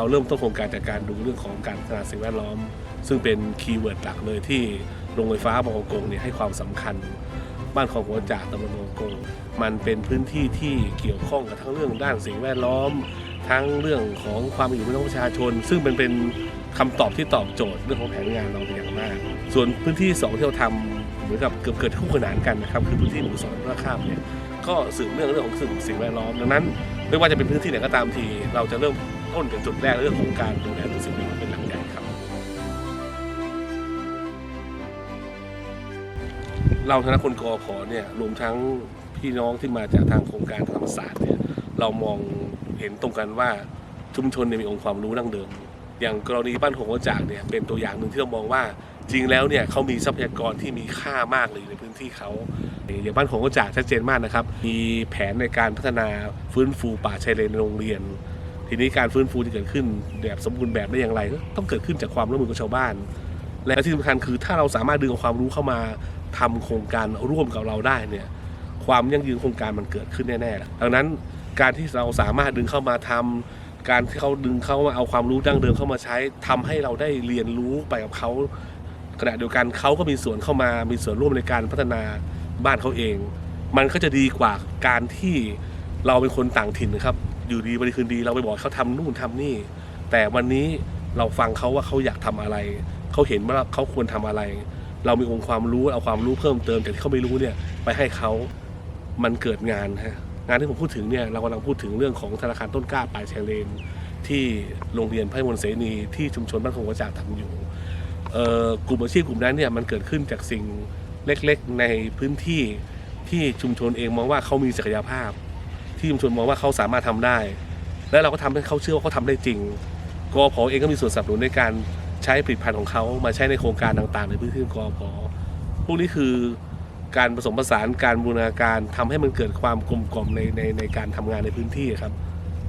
เราเริ่มต้นโครงการจากการดูเรื่องของการพัฒนาสิ่งแวดล้อม ซึ่งเป็นคีย์เวิร์ดหลักเลยที่โรงไฟฟ้าบางกงเนี่ยให้ความสำคัญ บ้านของหัวจากตำบลบางกงมันเป็นพื้นที่ที่เกี่ยวข้องกับทั้งเรื่องด้านสิ่งแวดล้อม ทั้งเรื่องของความอยู่ของประชาชน ซึ่งมันเป็นคำตอบที่ตอบโจทย์เรื่องของแผนงานเราเป็นอย่างมาก ส่วนพื้นที่สองที่เราทำเหมือนกับเกือบเกิดคู่ขนานกันนะครับคือพื้นที่หมู่สองพระข้ามเนี่ยก็สืบเนื่องเรื่องของสิ่งแวดล้อมดังนั้น ไม่ว่าจะเป็นพื้นที่ไหนก็ตามทีเราจะเริ่ม ต้นจากจุดแรกเรื่องของการดูแลตัวสิ่งแวดล้อมเป็นหลักใหญ่ครับ เราคณะคนกอพเนี่ยรวมทั้งพี่น้องที่มาจากทางโครงการธรรมศาสตร์เนี่ยเรามองเห็นตรงกันว่าชุมชนเนี่ยมีองค์ความรู้ดั้งเดิม อย่างกรณีบ้านหงส์จากเนี่ยเป็นตัวอย่างหนึ่งที่เรามองว่าจริงแล้วเนี่ยเขามีทรัพยากรที่มีค่ามากเลยในพื้นที่เขาอย่างบ้านหงส์จากชัดเจนมากนะครับ มีแผนในการพัฒนาฟื้นฟูป่าชายเลนในโรงเรียน ทีนี้การฟื้นฟูที่เกิดขึ้นแบบสมบูรณ์แบบได้อย่างไร ต้องเกิดขึ้นจากความร่วมมือกับชาวบ้าน และที่สำคัญคือถ้าเราสามารถดึงเอาความรู้เข้ามาทำโครงการร่วมกับเราได้เนี่ยความยั่งยืนโครงการมันเกิดขึ้นแน่ๆดังนั้นการที่เราสามารถดึงเข้ามาทำการที่เขาดึงเข้ามาเอาความรู้ดั้งเดิมเข้ามาใช้ทำให้เราได้เรียนรู้ไปกับเขาขณะเดียวกันเขาก็มีส่วนเข้ามามีส่วนร่วมในการพัฒนาบ้านเขาเอง มันก็จะดีกว่าการที่เราเป็นคนต่างถิ่นนะครับ อยู่ดีวันดีคืนดีเราไปบอกเขาทำนู่นทำนี่ แต่วันนี้เราฟังเขาว่าเขาอยากทำอะไร เขาเห็นว่าเขาควรทำอะไร เรามีองค์ความรู้เอาความรู้เพิ่มเติมจากที่เขาไม่รู้เนี่ยไปให้เขามันเกิดงานฮะงานที่ผมพูดถึงเนี่ยเรากำลังพูดถึงเรื่องของธนาคารต้นกล้าปลายชายเลน ที่โรงเรียนพระมนเสนีที่ชุมชนบ้านคงกระจากทำอยู่กลุ่มอาชีพกลุ่มนั้นเนี่ยมันเกิดขึ้นจากสิ่งเล็กๆในพื้นที่ที่ชุมชนเองมองว่าเขามีศักยภาพ ที่ชุมชนมองว่าเขาสามารถทำได้ และเราก็ทำให้เขาเชื่อว่าเขาทำได้จริงกอพอเองก็มีส่วนสนับสนุนในการใช้ผลิตภัณฑ์ของเขามาใช้ในโครงการต่าง ๆ ในพื้นที่กอพอพวกนี้คือการผสมผสานการบูรณาการทำให้มันเกิดความกลมกล่อมในในในการทำงานในพื้นที่ครับ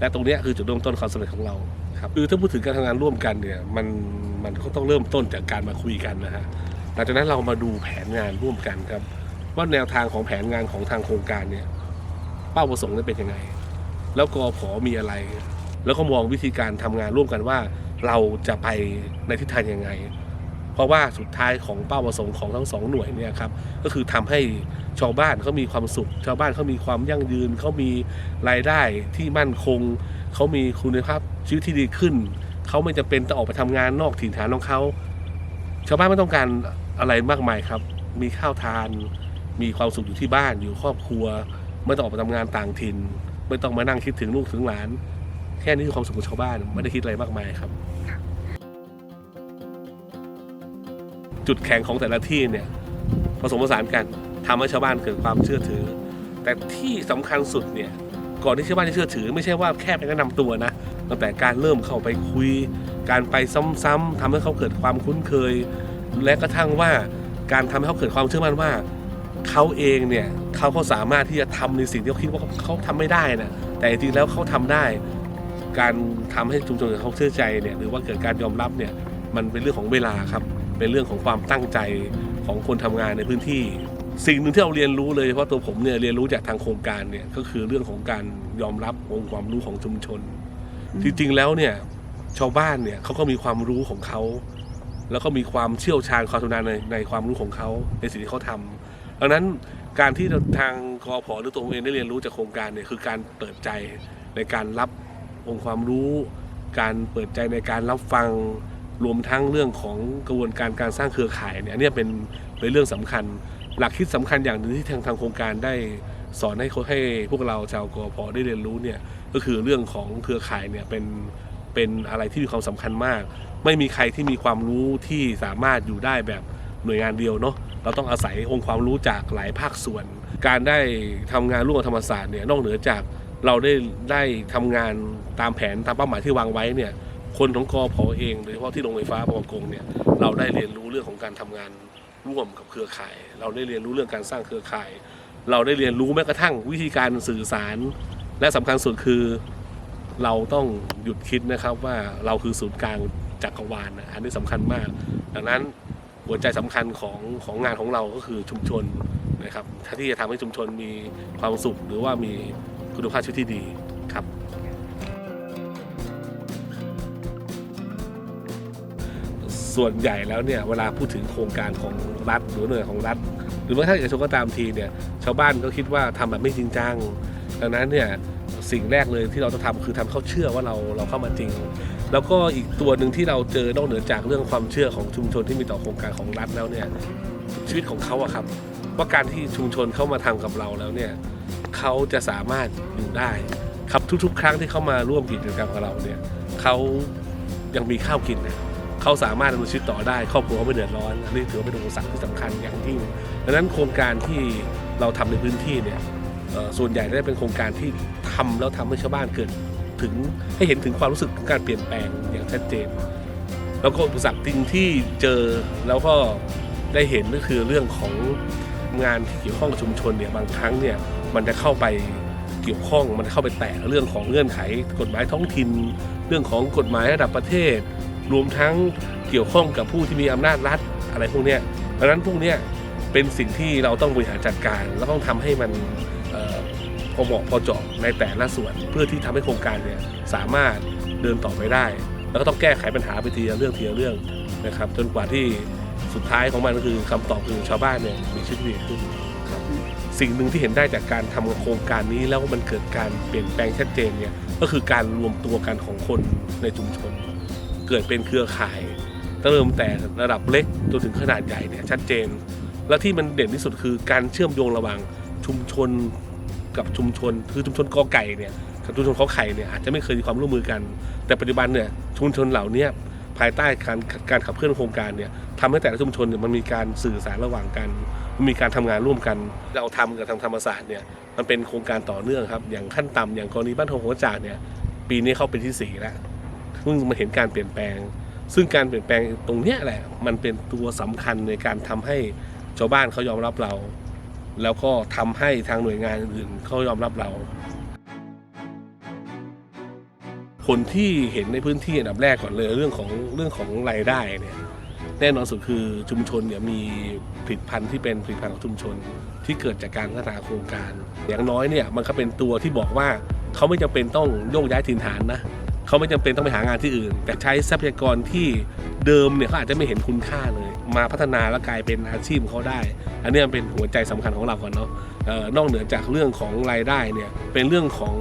และตรงนี้คือจุดเริ่มต้นความสำเร็จของเราครับคือถ้าพูดถึงการทำงานร่วมกันเนี่ยมันมันก็ต้องเริ่มต้นจากการมาคุยกันนะฮะหลังจากนั้นเรามาดูแผนงานร่วมกันครับ ว่าแนวทางของแผนงานของทางโครงการเนี่ย เป้าประสงค์นี่ยเป็นยังไง แล้วกอพอมีอะไร แล้วก็มองวิธีการทำงานร่วมกันว่า เราจะไปในทิศทางยังไง เพราะว่าสุดท้ายของเป้าประสงค์ของทั้งสองหน่วยเนี่ยครับก็คือทำให้ชาวบ้านเขามีความสุข ชาวบ้านเขามีความยั่งยืนเขามีรายได้ที่มั่นคงเขามีคุณภาพชีวิตที่ดีขึ้นเขาไม่จำเป็นต้องออกไปทำงานนอกถิ่นฐานของเขาชาวบ้านไม่ต้องการอะไรมากมายครับ มีข้าวทาน มีความสุขอยู่ที่บ้านอยู่ครอบครัว ไม่ต้องออกไปทำงานต่างถิ่น ไม่ต้องมานั่งคิดถึงลูกถึงหลาน แค่นี้คือความสุขของชาวบ้านไม่ได้คิดอะไรมากมายครับ จุดแข็งของแต่ละที่เนี่ยผสมผสานกันทำให้ชาวบ้านเกิดความเชื่อถือ แต่ที่สำคัญสุดเนี่ยก่อนที่ชาวบ้านจะเชื่อถือ ไม่ใช่ว่าแค่ไปแนะนำตัวนะตั้งแต่การเริ่มเข้าไปคุย การไปซ้ำๆทำให้เขาเกิดความคุ้นเคย และกระทั่งว่าการทำให้เขาเกิดความเชื่อมั่นว่า เขาเองเนี่ยเขาเขาสามารถที่จะทำในสิ่งที่เขาคิดว่าเขาทำไม่ได้นะแต่จริงๆแล้วเขาทำได้ การทำให้ชุมชนเขาเชื่อใจเนี่ยหรือว่าเกิดการยอมรับเนี่ยมันเป็นเรื่องของเวลาครับ เป็นเรื่องของความตั้งใจของคนทำงานในพื้นที่ สิ่งหนึ่งที่เราเรียนรู้เลยเฉพาะตัวผมเนี่ยเรียนรู้จากทางโครงการเนี่ยก็คือเรื่องของการยอมรับองค์ความรู้ของชุมชน จริงๆแล้วเนี่ยชาวบ้านเนี่ยเขาก็มีความรู้ของเขาแล้วก็มีความเชี่ยวชาญความชำนาญในในความรู้ของเขาในสิ่งที่เขาทำ ดังนั้นการที่ทางกอพหรือตัวผมเองได้เรียนรู้จากโครงการเนี่ยคือการเปิดใจในการรับองค์ความรู้ การเปิดใจในการรับฟังรวมทั้งเรื่องของกระบวนการการสร้างเครือข่ายเนี่ยอันเนี้ยเป็นเป็นเรื่องสำคัญ หลักคิดสำคัญอย่างหนึ่งที่ทางทางโครงการได้สอนให้เขาให้พวกเราชาวกอพได้เรียนรู้เนี่ยก็คือเรื่องของเครือข่ายเนี่ยเป็นเป็นอะไรที่มีความสำคัญมาก ไม่มีใครที่มีความรู้ที่สามารถอยู่ได้แบบหน่วยงานเดียวเนาะ เราต้องอาศัยองค์ความรู้จากหลายภาคส่วน การได้ทำงานร่วมกับธรรมศาสตร์เนี่ยนอกเหนือจากเราได้ได้ทำงานตามแผนตามเป้าหมายที่วางไว้เนี่ยคนของกอพอเองโดยเฉพาะที่โรงไฟฟ้าบางกงเนี่ยเราได้เรียนรู้เรื่องของการทำงานร่วมกับเครือข่าย เราได้เรียนรู้เรื่องการสร้างเครือข่าย เราได้เรียนรู้แม้กระทั่งวิธีการสื่อสาร และสำคัญสุดคือเราต้องหยุดคิดนะครับว่าเราคือศูนย์กลางจักรวาลนอันนี้สำคัญมาก ดังนั้น หัวใจสำคัญของของงานของเราก็คือชุมชนนะครับที่จะทำให้ชุมชนมีความสุข หรือว่ามีคุณภาพชีวิตที่ดีครับ ส่วนใหญ่แล้วเนี่ยเวลาพูดถึงโครงการของรัฐหรือหน่วยของรัฐ หรือแม้กระทั่งเอกชนก็ตามทีเนี่ยชาวบ้านก็คิดว่าทำแบบไม่จริงจังดังนั้นเนี่ย สิ่งแรกเลยที่เราต้องทำคือทำให้เขาเชื่อว่าเราเราเข้ามาจริง แล้วก็อีกตัวหนึ่งที่เราเจอนอกเหนือจากเรื่องความเชื่อของชุมชนที่มีต่อโครงการของรัฐแล้วเนี่ยชีวิตของเขาอะครับ ว่าการที่ชุมชนเข้ามาทำกับเราแล้วเนี่ยเขาจะสามารถอยู่ได้ ครับทุกๆ ครั้งที่เขามาร่วมกิจกรรมกับเราเนี่ยเขายังมีข้าวกินนะเขาสามารถดำเนินชีวิตต่อได้ ครอบครัวเขาไม่เดือดร้อนอันนี้ถือว่าเป็นอุปสรรคที่สำคัญอย่างยิ่งดังนั้นโครงการที่เราทำในพื้นที่เนี่ยส่วนใหญ่ได้เป็นโครงการที่ ทำแล้วทำให้ชาวบ้านเกิดถึงให้เห็นถึงความรู้สึกของการเปลี่ยนแปลงอย่างชัดเจน แล้วก็อุปสรรคจริงที่เจอแล้วก็ได้เห็นก็คือเรื่องของงานที่เกี่ยวข้องกับชุมชนเนี่ยบางครั้งเนี่ยมันจะเข้าไปเกี่ยวข้องมันเข้าไปแตะเรื่องของเงื่อนไขกฎหมายท้องถิ่นเรื่องของกฎหมายระดับประเทศ รวมทั้งเกี่ยวข้องกับผู้ที่มีอำนาจรัฐอะไรพวกนี้ดังนั้นพวกนี้เป็นสิ่งที่เราต้องบริหารจัดการ แล้วต้องทำให้มัน อ่อพอเหมาะพอเจาะในแต่ละส่วนเพื่อที่ทำให้โครงการเนี่ยสามารถเดินต่อไปได้ แล้วก็ต้องแก้ไขปัญหาไปทีละเรื่องทีละเรื่องนะครับ จนกว่าที่สุดท้ายของมันก็คือคำตอบคือชาวบ้านเนี่ยมีชีวิตดีขึ้นครับสิ่งหนึ่งที่เห็นได้จากการทำโครงการนี้แล้วมันเกิดการเปลี่ยนแปลงชัดเจนเนี่ยก็คือการรวมตัวกันของคนในชุมชน เกิดเป็นเครือข่ายเริ่มแต่ระดับเล็กจนถึงขนาดใหญ่เนี่ยชัดเจน และที่มันเด่นที่สุดคือการเชื่อมโยงระหว่างชุมชน กับชุมชนคือชุมชนกอไก่เนี่ยกับชุมชนเขอไข่เนี่ยอาจจะไม่เคยมีความร่วมมือกัน แต่ปัจจุบันเนี่ยชุมชนเหล่านี้ภายใต้การการขับเคลื่อนโครงการเนี่ยทำให้แต่ละชุมชนเนี่ยมันมีการสื่อสารระหว่างกันมันมีการทำงานร่วมกัน เราทำกับทางธรรมศาสตร์เนี่ยมันเป็นโครงการต่อเนื่องครับ อย่างขั้นต่ำอย่างกรณีบ้านทองหัวจากเนี่ยปีนี้เข้าเป็นที่สี่แล้วเพิ่งมาเห็นการเปลี่ยนแปลง ซึ่งการเปลี่ยนแปลงตรงเนี้ยแหละมันเป็นตัวสำคัญในการทำให้ชาวบ้านเขายอมรับเรา แล้วก็ทำให้ทางหน่วยงานอื่นเขายอมรับเรา คนที่เห็นในพื้นที่อันดับแรกก่อนเลยเรื่องของเรื่องของรายได้เนี่ยแน่นอนสุดคือชุมชนเนี่ยมีผลิตภัณฑ์ที่เป็นผลิตภัณฑ์ของชุมชนที่เกิดจากการพัฒนาโครงการ อย่างน้อยเนี่ยมันก็เป็นตัวที่บอกว่าเขาไม่จำเป็นต้องโยกย้ายถิ่นฐานนะ เขาไม่จำเป็นต้องไปหางานที่อื่น แต่ใช้ทรัพยากรที่เดิมเนี่ยเขาอาจจะไม่เห็นคุณค่าเลย มาพัฒนาแล้วกลายเป็นอาชีพของเขาได้ อันนี้ยเป็นหัวใจสำคัญของเราก่อนเนาะออนอกเหนือจากเรื่องของรายได้เนี่ยเป็นเรื่องของ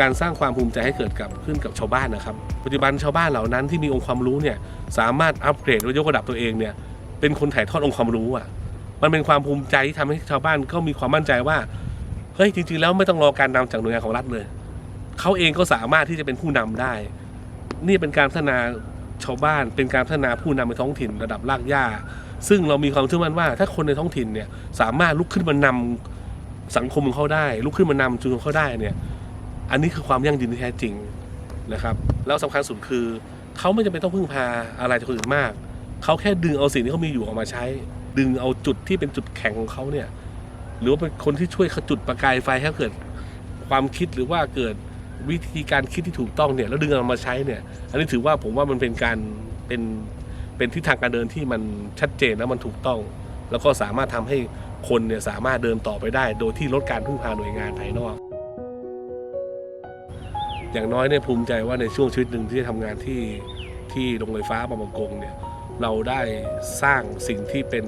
การสร้างความภูมิใจให้เกิดกับขึ้นกับชาวบ้านนะครับ ปัจจุบันชาวบ้านเหล่านั้นที่มีองค์ความรู้เนี่ยสามารถอัปเกรดหรือยกระดับตัวเองเนี่ยเป็นคนถ่ายทอดองค์ความรู้อะมันเป็นความภูมิใจที่ทำให้ชาวบ้านก็มีความมั่นใจว่าเฮ้ยจริงๆแล้วไม่ต้องรอการนำจากหน่วยงานของรัฐเลย เขาเองก็สามารถที่จะเป็นผู้นำได้ นี่เป็นการพัฒนาชาวบ้าน เป็นการพัฒนาผู้นำในท้องถิ่นระดับรากหญ้า ซึ่งเรามีความเชื่อมั่นว่า ถ้าคนในท้องถิ่นเนี่ยสามารถลุกขึ้นมานำสังคมของเขาได้ ลุกขึ้นมานำชุมชนของเขาได้เนี่ย อันนี้คือความยั่งยืนที่แท้จริงนะครับ แล้วสำคัญสุดคือเขาไม่จำเป็นต้องพึ่งพาอะไรจากคนอื่นมาก เขาแค่ดึงเอาสิ่งที่เขามีอยู่ออกมาใช้ ดึงเอาจุดที่เป็นจุดแข็งของเขาเนี่ย หรือว่าเป็นคนที่ช่วยขจุดประกายไฟให้เกิดความคิดหรือว่าเกิด วิธีการคิดที่ถูกต้องเนี่ยแล้วดึงเอามาใช้เนี่ย อันนี้ถือว่าผมว่ามันเป็นการเป็นเป็นทิศทางการเดินที่มันชัดเจนและมันถูกต้อง แล้วก็สามารถทำให้คนเนี่ยสามารถเดินต่อไปได้ โดยที่ลดการพึ่งพาหน่วยงานภายนอก อย่างน้อยเนี่ยภูมิใจว่าในช่วงชีวิตหนึ่งที่ทำงานที่ที่โรงไฟฟ้าบางประกงเนี่ยเราได้สร้างสิ่งที่เป็น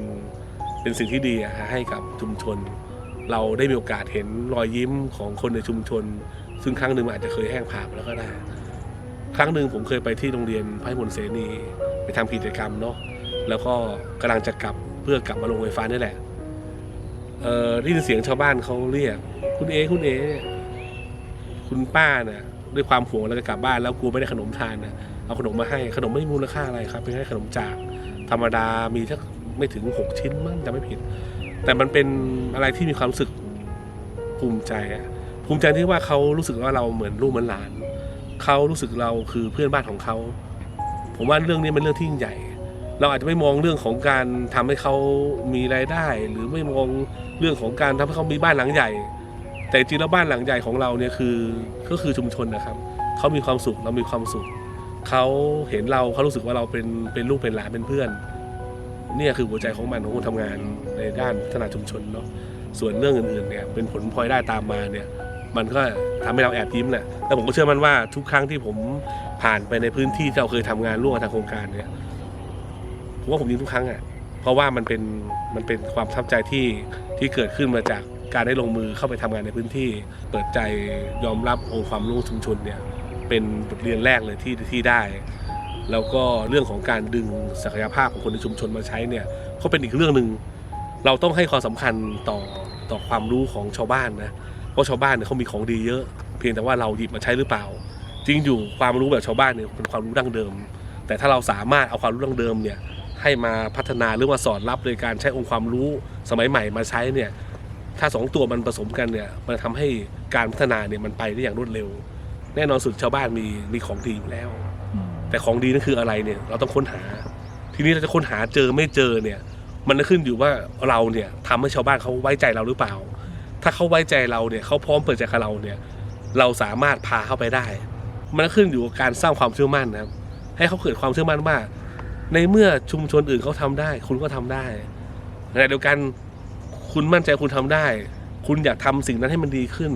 เป็นสิ่งที่ดีให้กับชุมชน เราได้มีโอกาสเห็นรอยยิ้มของคนในชุมชน ซึ่งครั้งหนึ่งมันอาจจะเคยแห้งผากแล้วก็ได้ ครั้งหนึ่งผมเคยไปที่โรงเรียนพระมลเสนีไปทำกิจกรรมเนาะแล้วก็กำลังจะกลับเพื่อกลับมาลงไฟฟ้านี่แหละเอ่อได้ยินเสียงชาวบ้านเขาเรียก คุณเอคุณเอคุณป้าน่ะด้วยความห่วงเราจะกลับบ้านแล้วกลัวไม่ได้ขนมทานนะเอาขนมมาให้ขนมไม่มีมูลค่าอะไรครับเป็นแค่ขนมจากธรรมดามีสักไม่ถึงหกชิ้นมั้งจำไม่ผิด แต่มันเป็นอะไรที่มีความรู้สึกภูมิใจอะ ภูมิใจที่ว่าเขารู้สึกว่าเราเหมือนลูกเหมือนหลานเขารู้สึกเราคือเพื่อนบ้านของเขาผมว่าเรื่องนี้เป็นเรื่องที่ยิ่งใหญ่ เราอาจจะไม่มองเรื่องของการทำให้เขามีรายได้ หรือไม่มองเรื่องของการทำให้เขามีบ้านหลังใหญ่ แต่จริงแล้วบ้านหลังใหญ่ของเราเนี่ยคือก็คือชุมชนนะครับเขามีความสุขเรามีความสุขเขาเห็นเราเขารู้สึกว่าเราเป็นเป็นลูกเป็นหลานเป็นเพื่อนเนี่ยคือหัวใจของมันของคนทำงานในด้านพัฒนาชุมชนเนาะส่วนเรื่องอื่นๆเนี่ยเป็นผลพลอยได้ตามมาเนี่ย มันก็ทำให้เราแอบยิ้มแหละแต่ผมก็เชื่อมั่นว่าทุกครั้งที่ผมผ่านไปในพื้นที่ที่เราเคยทำงานร่วมกับทางโครงการเนี่ยผมว่าผมยิ้มทุกครั้งอะเพราะว่ามันเป็นมันเป็นความทับใจที่ที่เกิดขึ้นมาจากการได้ลงมือเข้าไปทำงานในพื้นที่ เปิดใจยอมรับองค์ความรู้ชุมชนเนี่ยเป็นบทเรียนแรกเลยที่ที่ได้ แล้วก็เรื่องของการดึงศักยภาพของคนในชุมชนมาใช้เนี่ยก็เป็นอีกเรื่องหนึ่งเราต้องให้ความสำคัญต่อต่อความรู้ของชาวบ้านนะ เพราะชาวบ้านเนี่ยเขามีของดีเยอะ เพียงแต่ว่าเราหยิบมาใช้หรือเปล่า จริงอยู่ความรู้แบบชาวบ้านเนี่ยเป็นความรู้ดั้งเดิม แต่ถ้าเราสามารถเอาความรู้ดั้งเดิมเนี่ยให้มาพัฒนาหรือมาสอนรับโดยการใช้องค์ความรู้สมัยใหม่มาใช้เนี่ยถ้าสองตัวมันผสมกันเนี่ยมันทำให้การพัฒนาเนี่ยมันไปได้อย่างรวดเร็ว แน่นอนสุดชาวบ้านมีมีของดีอยู่แล้ว แต่ของดีนั่นคืออะไรเนี่ยเราต้องค้นหา ทีนี้เราจะค้นหาเจอไม่เจอเนี่ยมันขึ้นอยู่ว่าเราเนี่ยทำให้ชาวบ้านเขาไว้ใจเราหรือเปล่า ถ้าเขาไว้ใจเราเนี่ยเขาพร้อมเปิดใจกับเราเนี่ย เราสามารถพาเข้าไปได้ มันขึ้นอยู่กับการสร้างความเชื่อมั่นนะครับ ให้เขาเกิดความเชื่อมั่นว่า ในเมื่อชุมชนอื่นเขาทำได้ คุณก็ทำได้แต่เดียวกันคุณมั่นใจคุณทำได้ คุณอยากทำสิ่งนั้นให้มันดีขึ้น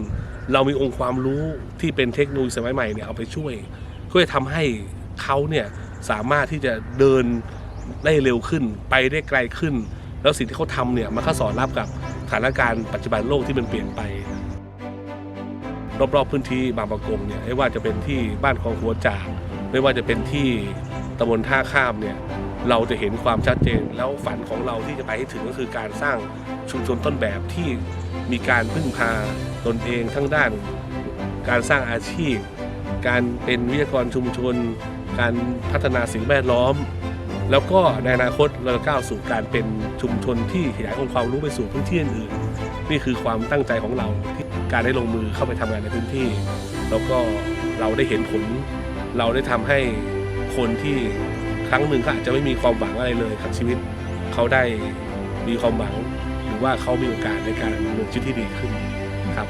เรามีองค์ความรู้ที่เป็นเทคโนโลยีสมัยใหม่เนี่ยเอาไปช่วยก็จะทำให้เขาเนี่ยสามารถที่จะเดินได้เร็วขึ้นไปได้ไกลขึ้น แล้วสิ่งที่เขาทำเนี่ยมันก็สอดรับกับ สถานการณ์ปัจจุบันโลกที่มันเปลี่ยนไป รอบๆพื้นที่บางประกงเนี่ยไม่ว่าจะเป็นที่บ้านของหัวจาก ไม่ว่าจะเป็นที่ตำบลท่าข้ามเนี่ยเราจะเห็นความชัดเจนแล้วฝันของเราที่จะไปให้ถึงก็คือการสร้างชุมชนต้นแบบที่มีการพึ่งพาตนเองทั้งด้าน การสร้างอาชีพ การเป็นวิทยากรชุมชน การพัฒนาสิ่งแวดล้อม แล้วก็ในอนาคตเราจะก้าวสู่การเป็นชุมชนที่ขยายองค์ความรู้ไปสู่พื้นที่อื่นๆนี่คือความตั้งใจของเราที่การได้ลงมือเข้าไปทำงานในพื้นที่ แล้วก็เราได้เห็นผล เราได้ทำให้คนที่ครั้งหนึ่งเขาอาจจะไม่มีความหวังอะไรเลยกับชีวิต เขาได้มีความหวัง หรือว่าเขามีโอกาสในการดำเนินชีวิตที่ดีขึ้นครับ